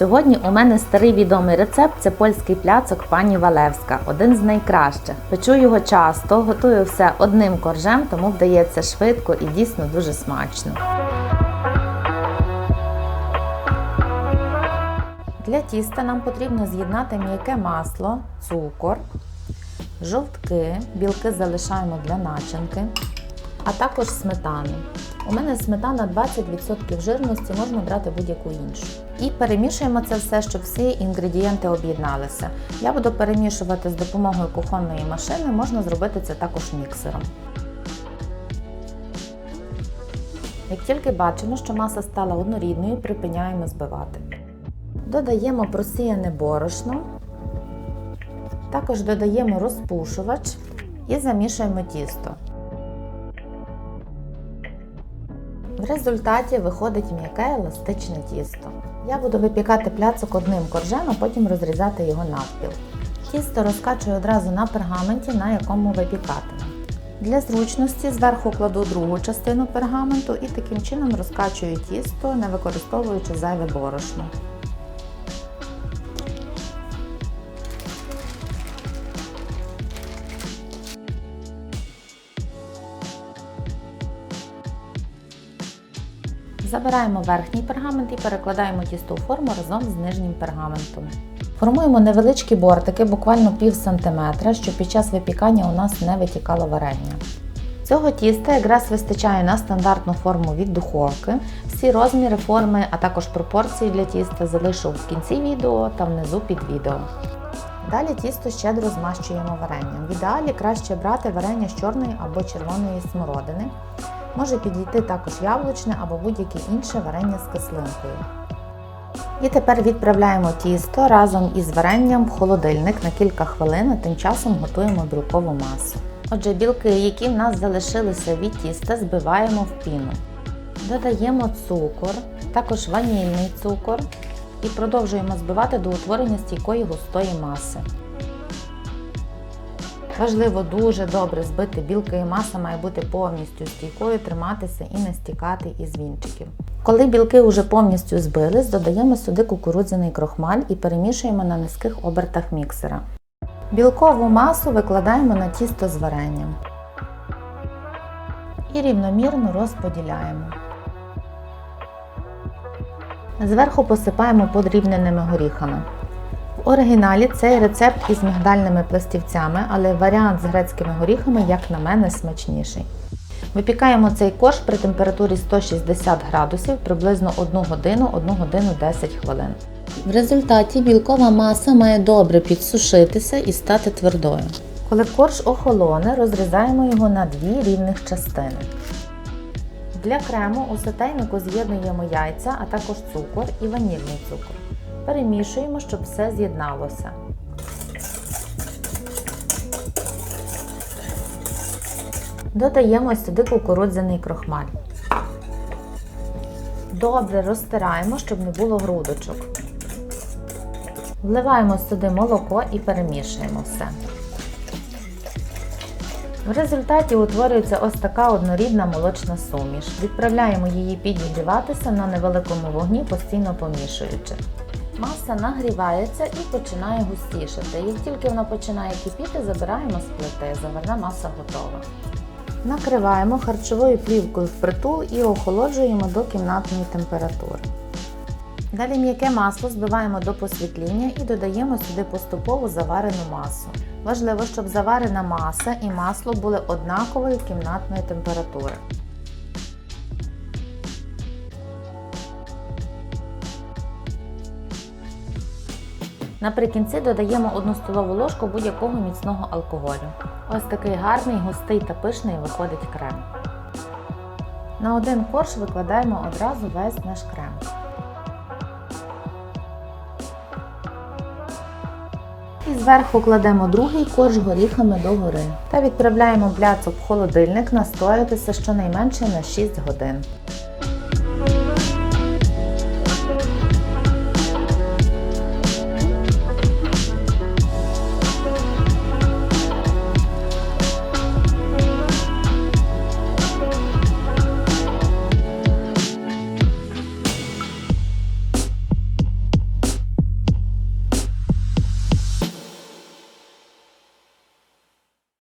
Сьогодні у мене старий відомий рецепт це польський пляцок пані Валевська, один з найкращих. Печу його часто, готую все одним коржем, тому вдається швидко і дійсно дуже смачно. Для тіста нам потрібно з'єднати м'яке масло, цукор, жовтки, білки залишаємо для начинки, а також сметану. У мене сметана 20% жирності, можна брати будь-яку іншу. І перемішуємо це все, щоб всі інгредієнти об'єдналися. Я буду перемішувати з допомогою кухонної машини, можна зробити це також міксером. Як тільки бачимо, що маса стала однорідною, припиняємо збивати. Додаємо просіяне борошно, також додаємо розпушувач і замішуємо тісто. В результаті виходить м'яке еластичне тісто. Я буду випікати пляцок одним коржем, а потім розрізати його навпіл. Тісто розкачую одразу на пергаменті, на якому випікатиму. Для зручності зверху кладу другу частину пергаменту і таким чином розкачую тісто, не використовуючи зайве борошно. Забираємо верхній пергамент і перекладаємо тісто у форму разом з нижнім пергаментом. Формуємо невеличкі бортики, буквально пів сантиметра, щоб під час випікання у нас не витікало варення. Цього тіста якраз вистачає на стандартну форму від духовки. Всі розміри, форми, а також пропорції для тіста залишу в кінці відео та внизу під відео. Далі тісто щедро змащуємо варенням. В ідеалі краще брати варення з чорної або червоної смородини. Може підійти також яблучне або будь-яке інше варення з кислинкою. І тепер відправляємо тісто разом із варенням в холодильник на кілька хвилин, а тим часом готуємо білкову масу. Отже, білки, які в нас залишилися від тіста, збиваємо в піну. Додаємо цукор, також ванільний цукор і продовжуємо збивати до утворення стійкої густої маси. Важливо дуже добре збити білки і маса має бути повністю стійкою, триматися і не стікати із вінчиків. Коли білки вже повністю збились, додаємо сюди кукурудзяний крохмаль і перемішуємо на низьких обертах міксера. Білкову масу викладаємо на тісто з варенням і рівномірно розподіляємо. Зверху посипаємо подрібненими горіхами. В оригіналі цей рецепт із мігдальними пластівцями, але варіант з грецькими горіхами, як на мене, смачніший. Випікаємо цей корж при температурі 160 градусів приблизно 1 годину, 1 годину 10 хвилин. В результаті білкова маса має добре підсушитися і стати твердою. Коли корж охолоне, розрізаємо його на дві рівних частини. Для крему у сотейнику з'єднуємо яйця, а також цукор і ванільний цукор. Перемішуємо, щоб все з'єдналося. Додаємо сюди кукурудзяний крохмаль. Добре розтираємо, щоб не було грудочок. Вливаємо сюди молоко і перемішуємо все. В результаті утворюється ось така однорідна молочна суміш. Відправляємо її підігріватися на невеликому вогні, постійно помішуючи. Маса нагрівається і починає густішати. Як тільки вона починає кипіти, забираємо з плити. Заварна маса готова. Накриваємо харчовою плівкою впритул і охолоджуємо до кімнатної температури. Далі м'яке масло збиваємо до посвітління і додаємо сюди поступово заварену масу. Важливо, щоб заварена маса і масло були однакової кімнатної температури. Наприкінці додаємо 1 столову ложку будь-якого міцного алкоголю. Ось такий гарний, густий та пишний виходить крем. На один корж викладаємо одразу весь наш крем. І зверху кладемо другий корж горіхами догори та відправляємо пляцок в холодильник настоятися щонайменше на 6 годин.